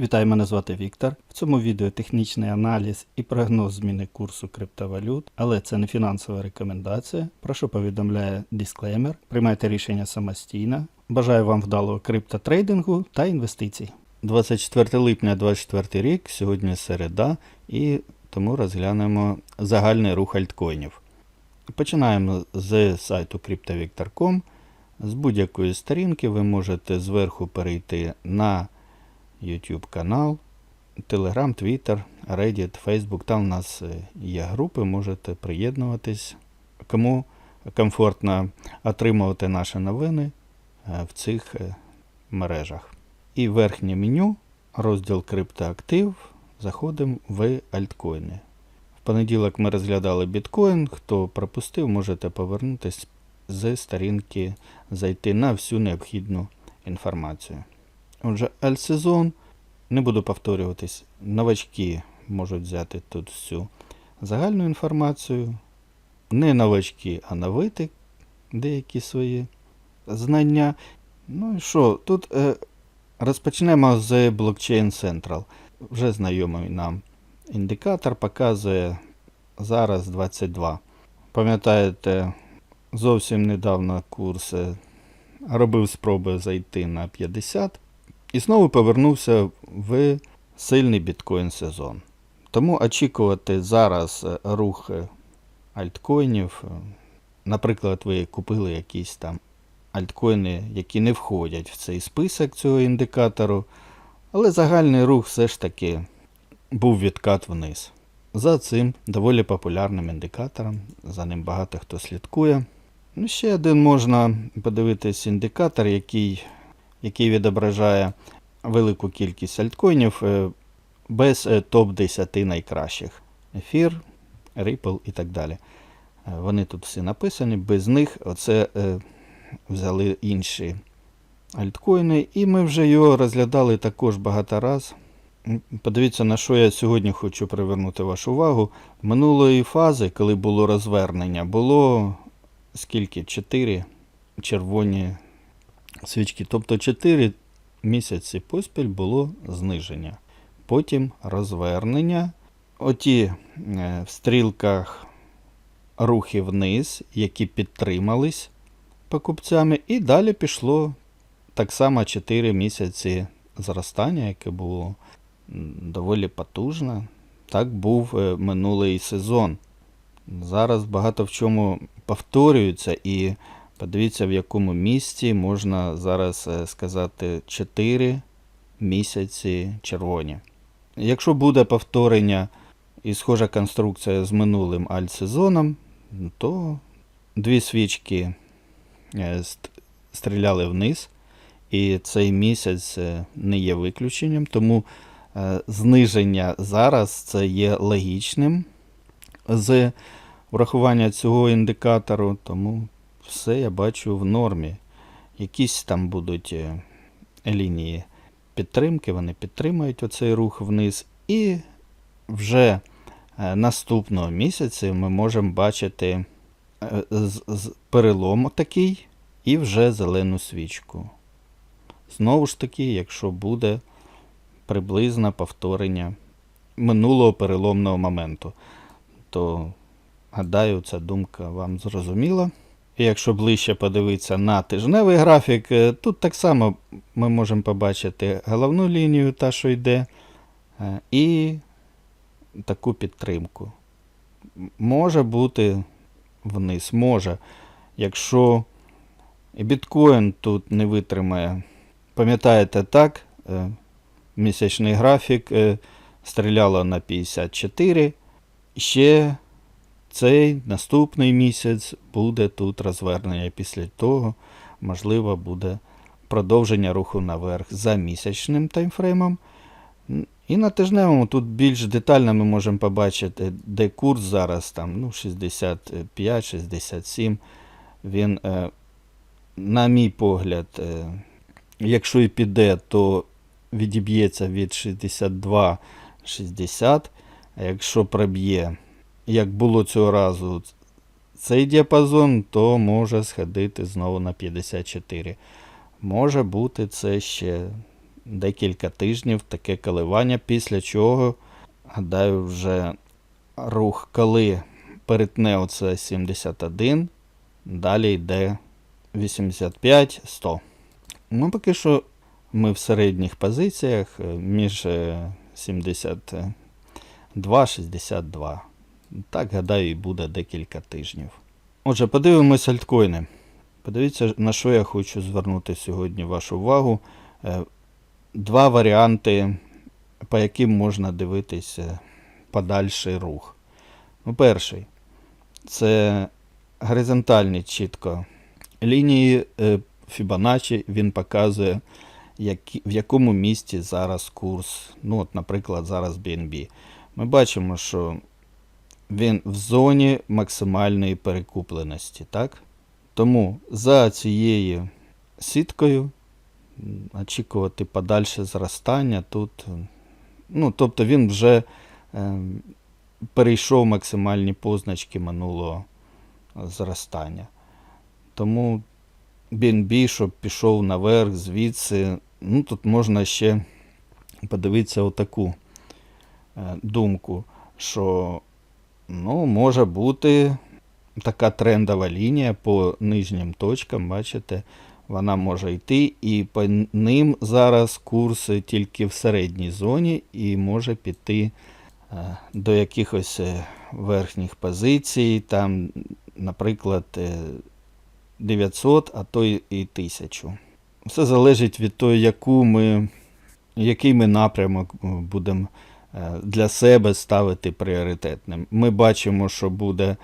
Вітаю, мене звати Віктор. В цьому відео технічний аналіз і прогноз зміни курсу криптовалют, але це не фінансова рекомендація. Прошу повідомляє дисклеймер. Приймайте рішення самостійно. Бажаю вам вдалого криптотрейдингу та інвестицій. 24 липня 2024 рік, сьогодні середа, і тому розглянемо загальний рух альткоїнів. Починаємо з сайту cryptovictor.com. З будь-якої сторінки ви можете зверху перейти на YouTube канал, Telegram, Twitter, Reddit, Facebook. Там у нас е, є групи, можете приєднуватись. Кому комфортно отримувати наші новини е, в цих е, мережах. І верхнє меню, розділ криптоактив, заходимо в альткоїни. В понеділок ми розглядали біткоін. Хто пропустив, можете повернутися з сторінки, зайти на всю необхідну інформацію. Отже, альтсезон, не буду повторюватись, новачки можуть взяти тут всю загальну інформацію. Не новачки, а новити деякі свої знання. Ну і що, тут е, розпочнемо з Blockchain Central. Вже знайомий нам індикатор показує зараз 22. Пам'ятаєте, зовсім недавно курс е, робив спроби зайти на 50 і знову повернувся в сильний біткоін сезон. Тому очікувати зараз е, рух е, альткоїнів. е, Наприклад, ви купили якісь там альткоїни, які не входять в цей список цього індикатору, але загальний рух все ж таки був відкат вниз. За цим доволі популярним індикатором, за ним багато хто слідкує. Ну, ще один можна подивитись індикатор, який, який відображає велику кількість альткоїнів е, без е, топ-10 найкращих. Ефір, Ripple і так далі. Е, Вони тут всі написані, без них оце взяли інші альткоїни, і ми вже його розглядали також багато раз. Подивіться, на що я сьогодні хочу привернути вашу увагу. Минулої фази, коли було розвернення, було скільки? 4 червоні свічки. Тобто 4 місяці поспіль було зниження. Потім розвернення. Оті е, в стрілках рухи вниз, які підтримались покупцями, і далі пішло так само 4 місяці зростання, яке було доволі потужне. Так був е, минулий сезон. Зараз багато в чому повторюється, і подивіться, в якому місці можна зараз е, сказати 4 місяці червоні. Якщо буде повторення і схожа конструкція з минулим альтсезоном, то дві свічки е, стріляли вниз, і цей місяць е, не є виключенням, тому зниження зараз це є логічним з врахування цього індикатору, тому все я бачу в нормі. Якісь там будуть е, лінії підтримки, вони підтримують оцей рух вниз. І вже е, наступного місяця ми можемо бачити е, перелом такий і вже зелену свічку. Знову ж таки, якщо буде приблизне повторення минулого переломного моменту, то гадаю, ця думка вам зрозуміла. І якщо ближче подивитися на тижневий графік, е, тут так само ми можемо побачити головну лінію, та що йде, е, і таку підтримку. Може бути вниз, може. Якщо біткоін тут не витримає, пам'ятаєте так, е, місячний графік стріляло на 54, ще цей наступний місяць буде тут розвернення. Після того, можливо, буде продовження руху наверх за місячним таймфреймом. І на тижневому тут більш детально ми можемо побачити, де курс зараз там ну, 65-67. Він, е, на мій погляд, е, якщо і піде, то відіб'ється від 62-60. А якщо проб'є як було цього разу цей діапазон, то може сходити знову на 54. Може бути це ще декілька тижнів таке коливання, після чого, гадаю, вже рух, коли перетне оце 71, далі йде 85-100. Ну, поки що ми в середніх позиціях е, між е, 72-62. Так, гадаю, і буде декілька тижнів. Отже, подивимось альткоїни. Подивіться, на що я хочу звернути сьогодні вашу увагу. Е, Два варіанти, по яким можна дивитися подальший рух. Ну, перший це горизонтальні чітко лінії е, Фібоначчі. Він показує, в якому місці зараз курс. Ну, от, наприклад, зараз BNB. Ми бачимо, що він в зоні максимальної перекупленості. Так? Тому за цією сіткою очікувати подальше зростання тут. Ну, тобто він вже е, перейшов максимальні позначки минулого зростання. Тому BNB, щоб пішов наверх звідси, ну тут можна ще подивитися отаку е, думку, що ну, може бути така трендова лінія по нижнім точкам, бачите, вона може йти, і по ним зараз курс тільки в середній зоні і може піти е, до якихось е, верхніх позицій, там, наприклад, е, 900, а то і 1000. Все залежить від того, яку ми, який ми напрямок е, будемо е, для себе ставити пріоритетним. Ми бачимо, що буде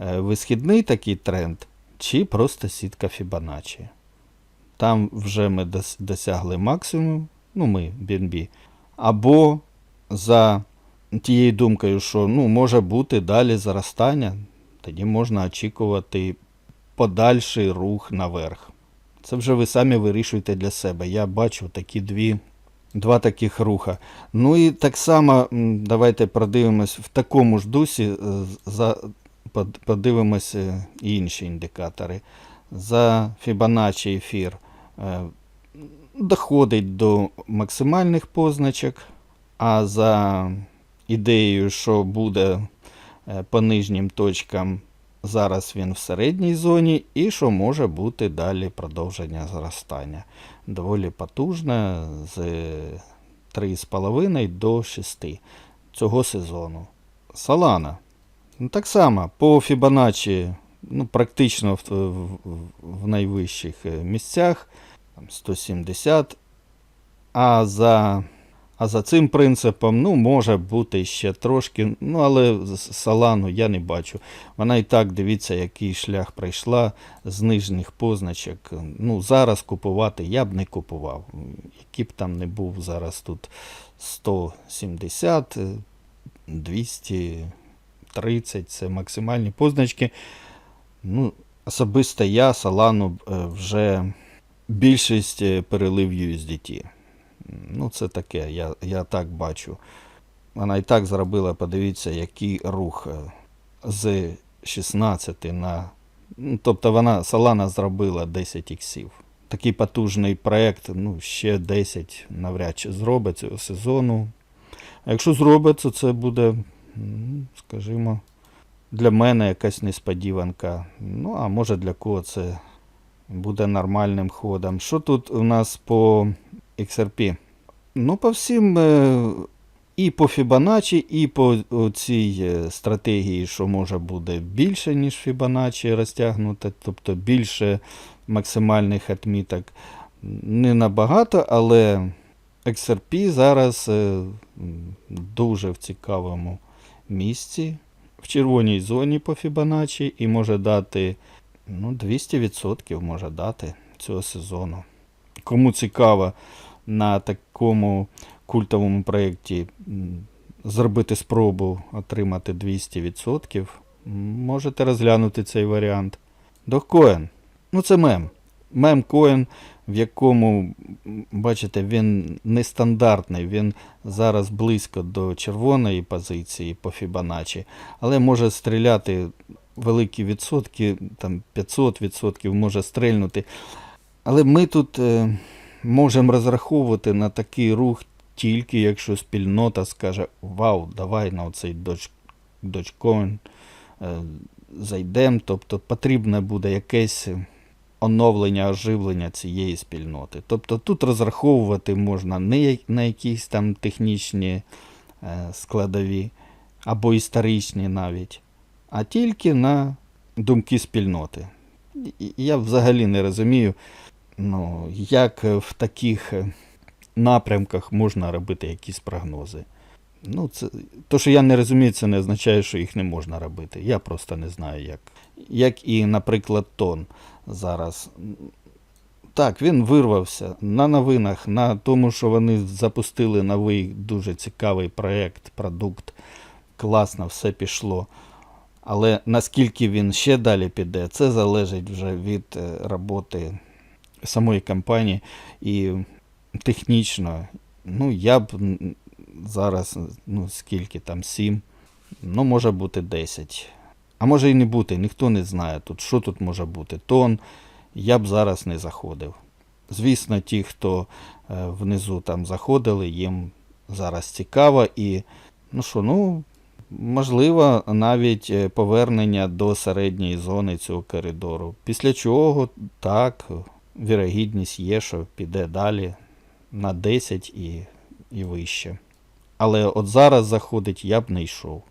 е, висхідний такий тренд, чи просто сітка Фібоначчі. Там вже ми досягли максимум, ну ми, BNB, або за тією думкою, що ну, може бути далі зростання, тоді можна очікувати подальший рух наверх. Це вже ви самі вирішуєте для себе. Я бачу такі дві, два таких руха. Ну і так само давайте продивимось в такому ж дусі, е, за, подивимось е, інші індикатори. За Fibonacci ефір доходить до максимальних позначок, а за ідеєю, що буде е, по нижнім точкам Зараз він в середній зоні, і що може бути далі продовження зростання. Доволі потужна з 3,5 до 6 цього сезону. Солана. Ну, так само, по Фібоначчі, ну, практично в, в, в найвищих е, місцях, там 170. А за, а за цим принципом, ну, може бути ще трошки, ну, але Солану я не бачу. Вона і так, дивіться, який шлях пройшла з нижніх позначок. Ну, зараз купувати я б не купував. Який б там не був зараз тут 170, е, 230 це максимальні позначки. Ну, особисто я Солану б, е, вже більшість е, перелив USDT. Ну, це таке, я, я так бачу. Вона і так зробила, подивіться, який рух е, з 16 на. Ну, тобто вона Solana зробила 10 іксів. Такий потужний проект, ну, ще 10 навряд чи зробить цього сезону. А якщо зробить, то це буде, скажімо, для мене якась несподіванка. Ну, а може для кого це буде нормальним ходом. Що тут у нас по XRP? Ну, по всім е, і по Fibonacci, і по цій е, стратегії, що може буде більше, ніж Fibonacci розтягнуте, тобто більше максимальних відміток. Не набагато, але XRP зараз е, дуже в цікавому місці, в червоній зоні по Fibonacci і може дати ну, 200% може дати цього сезону. Кому цікаво на такому культовому проєкті зробити спробу отримати 200%, можете розглянути цей варіант. Догкоін. Ну, це мем. Мем-коін, в якому, бачите, він нестандартний, він зараз близько до червоної позиції по Fibonacci, але може стріляти великі відсотки, там 500% може стрельнути. Але ми тут е, можемо розраховувати на такий рух тільки якщо спільнота скаже: Вау, давай на оцей Dogecoin е, зайдемо. Тобто потрібне буде якесь оновлення, оживлення цієї спільноти. Тобто тут розраховувати можна не на якісь там технічні е, складові або історичні навіть, а тільки на думки спільноти. Я взагалі не розумію, ну, як е, в таких е, напрямках можна робити якісь прогнози. Ну, це, то, що я не розумію, це не означає, що їх не можна робити. Я просто не знаю, як. Як і, наприклад, тон зараз. Так, він вирвався на новинах, на тому, що вони запустили новий дуже цікавий проєкт, продукт. Класно, все пішло. Але наскільки він ще далі піде, це залежить вже від е, роботи самої компанії і технічно. Ну, я б зараз, ну скільки там, 7, ну, може бути 10. А може і не бути, ніхто не знає тут, що тут може бути. Тон я б зараз не заходив. Звісно, ті, хто е, внизу там заходили, їм зараз цікаво і, ну що, ну, можливо, навіть е, повернення до середньої зони цього коридору. Після чого, так, вірогідність є, що піде далі на 10 і, і вище. Але от зараз заходить я б не йшов.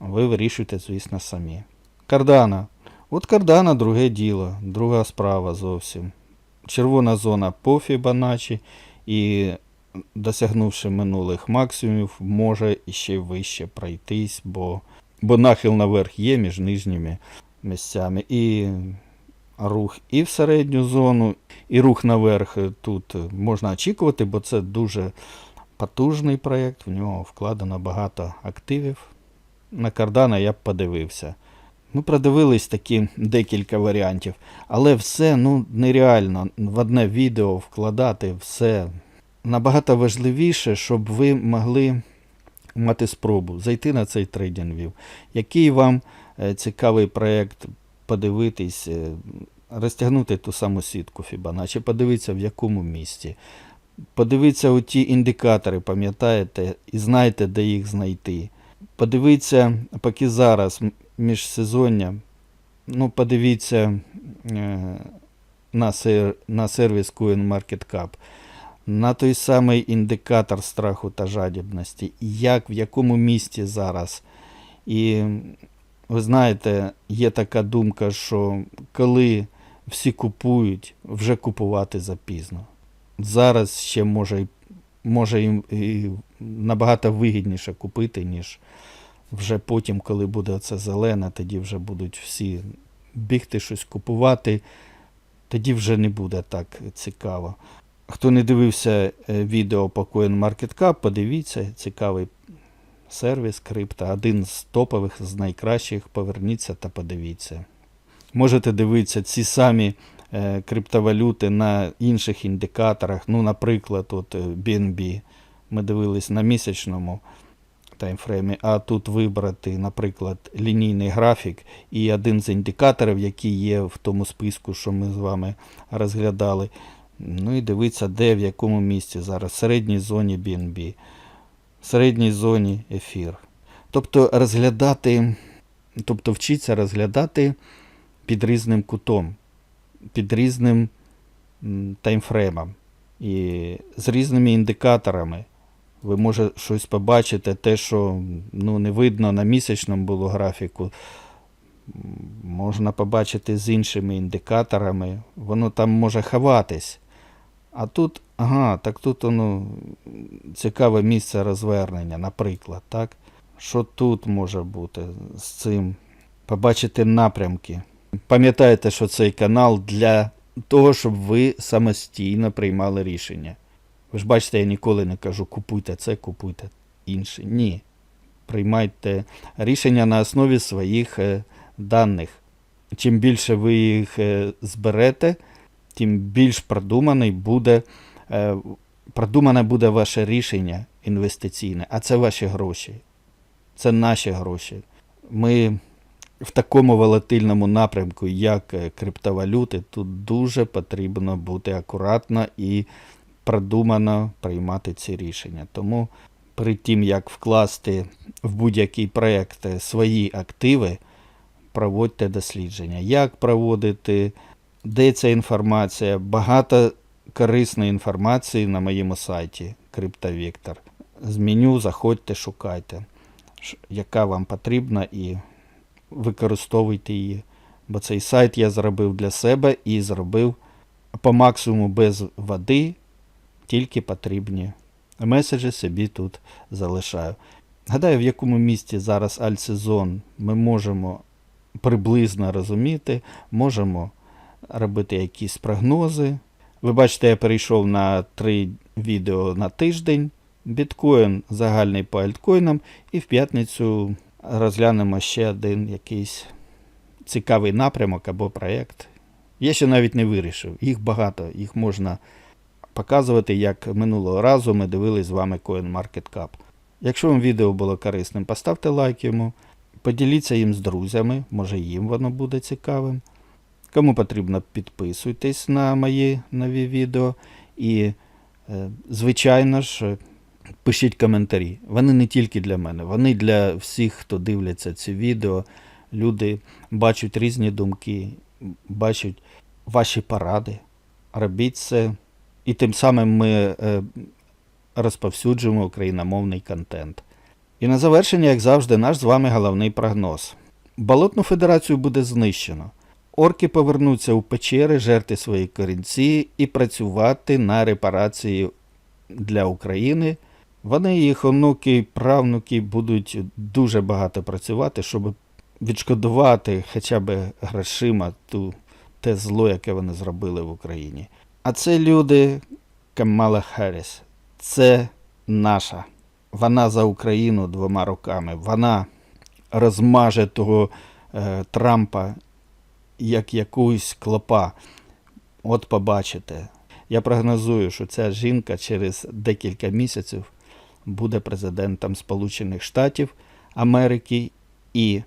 Ви вирішуєте, звісно, самі. Кардана. От кардана друге діло, друга справа зовсім. Червона зона по Фібоначчі і досягнувши минулих максимумів, може іще вище пройтись, бо, бо нахил наверх є між нижніми місцями. І рух і в середню зону, і рух наверх тут можна очікувати, бо це дуже потужний проєкт, в нього вкладено багато активів. На кардана я б подивився. Ми продивились такі декілька варіантів, але все ну, нереально в одне відео вкладати все. Набагато важливіше, щоб ви могли мати спробу зайти на цей трейдинг Який вам е, цікавий проєкт подивитись, е, розтягнути ту саму сітку Fibonacci, подивитися в якому місці. Подивіться у ті індикатори, пам'ятаєте, і знаєте, де їх знайти. Подивіться, поки зараз міжсезоння, ну, подивіться е, на, сер, на сервіс CoinMarketCap, на той самий індикатор страху та жадібності, як, в якому місці зараз. І ви знаєте, є така думка, що коли всі купують, вже купувати запізно. Зараз ще може, може їм і набагато вигідніше купити, ніж вже потім, коли буде оце зелене, тоді вже будуть всі бігти щось купувати, тоді вже не буде так цікаво. Хто не дивився е, відео по CoinMarketCap, подивіться, цікавий сервіс крипто, один з топових, з найкращих, поверніться та подивіться. Можете дивитися ці самі е, криптовалюти на інших індикаторах. Ну, наприклад, от е, BNB. Ми дивились на місячному таймфреймі, а тут вибрати, наприклад, лінійний графік і один з індикаторів, який є в тому списку, що ми з вами розглядали. Ну і дивитися, де в якому місці зараз, в середній зоні BNB, в середній зоні ефір. Тобто розглядати, тобто вчитися розглядати під різним кутом, під різним таймфреймом і з різними індикаторами. Ви може щось побачите, те, що ну, не видно на місячному було графіку. Можна побачити з іншими індикаторами. Воно там може ховатись. А тут, ага, так тут воно цікаве місце розвернення, наприклад, так? Що тут може бути з цим? Побачити напрямки. Пам'ятайте, що цей канал для того, щоб ви самостійно приймали рішення. Ви ж бачите, я ніколи не кажу, купуйте це, купуйте інше. Ні. Приймайте рішення на основі своїх е, даних. Чим більше ви їх е, зберете, тим більш продуманий буде, е, продумане буде ваше рішення інвестиційне, а це ваші гроші. Це наші гроші. Ми в такому волатильному напрямку, як е, криптовалюти, тут дуже потрібно бути акуратно і продумано приймати ці рішення. Тому перед тим, як вкласти в будь-який проєкт свої активи, проводьте дослідження. Як проводити, де ця інформація, багато корисної інформації на моєму сайті CryptoVector. З меню заходьте, шукайте, яка вам потрібна, і використовуйте її. Бо цей сайт я зробив для себе і зробив по максимуму без води, тільки потрібні меседжі собі тут залишаю. Гадаю, в якому місті зараз альтсезон ми можемо приблизно розуміти, можемо робити якісь прогнози. Ви бачите, я перейшов на три відео на тиждень. Біткоін загальний по альткоїнам, і в п'ятницю розглянемо ще один якийсь цікавий напрямок або проєкт. Я ще навіть не вирішив. Їх багато, їх можна показувати, як минулого разу ми дивились з вами CoinMarketCap. Якщо вам відео було корисним, поставте лайк йому, поділіться їм з друзями, може їм воно буде цікавим. Кому потрібно, підписуйтесь на мої нові відео. І, е, звичайно ж, пишіть коментарі. Вони не тільки для мене, вони для всіх, хто дивляться ці відео. Люди бачать різні думки, бачать ваші поради. Робіть це. І тим самим ми е, розповсюджуємо україномовний контент. І на завершення, як завжди, наш з вами головний прогноз. Болотну федерацію буде знищено. Орки повернуться у печери, жерти свої корінці і працювати на репарації для України. Вони, їх онуки правнуки будуть дуже багато працювати, щоб відшкодувати хоча б грошима ту, те зло, яке вони зробили в Україні. А це люди Камала Харріс. Це наша. Вона за Україну двома руками. Вона розмаже того е, Трампа як якусь клопа. От побачите. Я прогнозую, що ця жінка через декілька місяців буде президентом Сполучених Штатів Америки і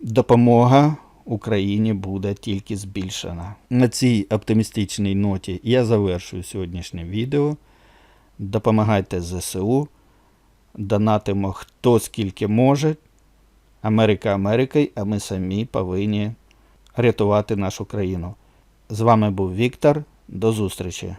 допомога Україні буде тільки збільшена. На цій оптимістичній ноті я завершую сьогоднішнє відео. Допомагайте ЗСУ, донатимо хто скільки може. Америка Америкою, а ми самі повинні рятувати нашу країну. З вами був Віктор. До зустрічі!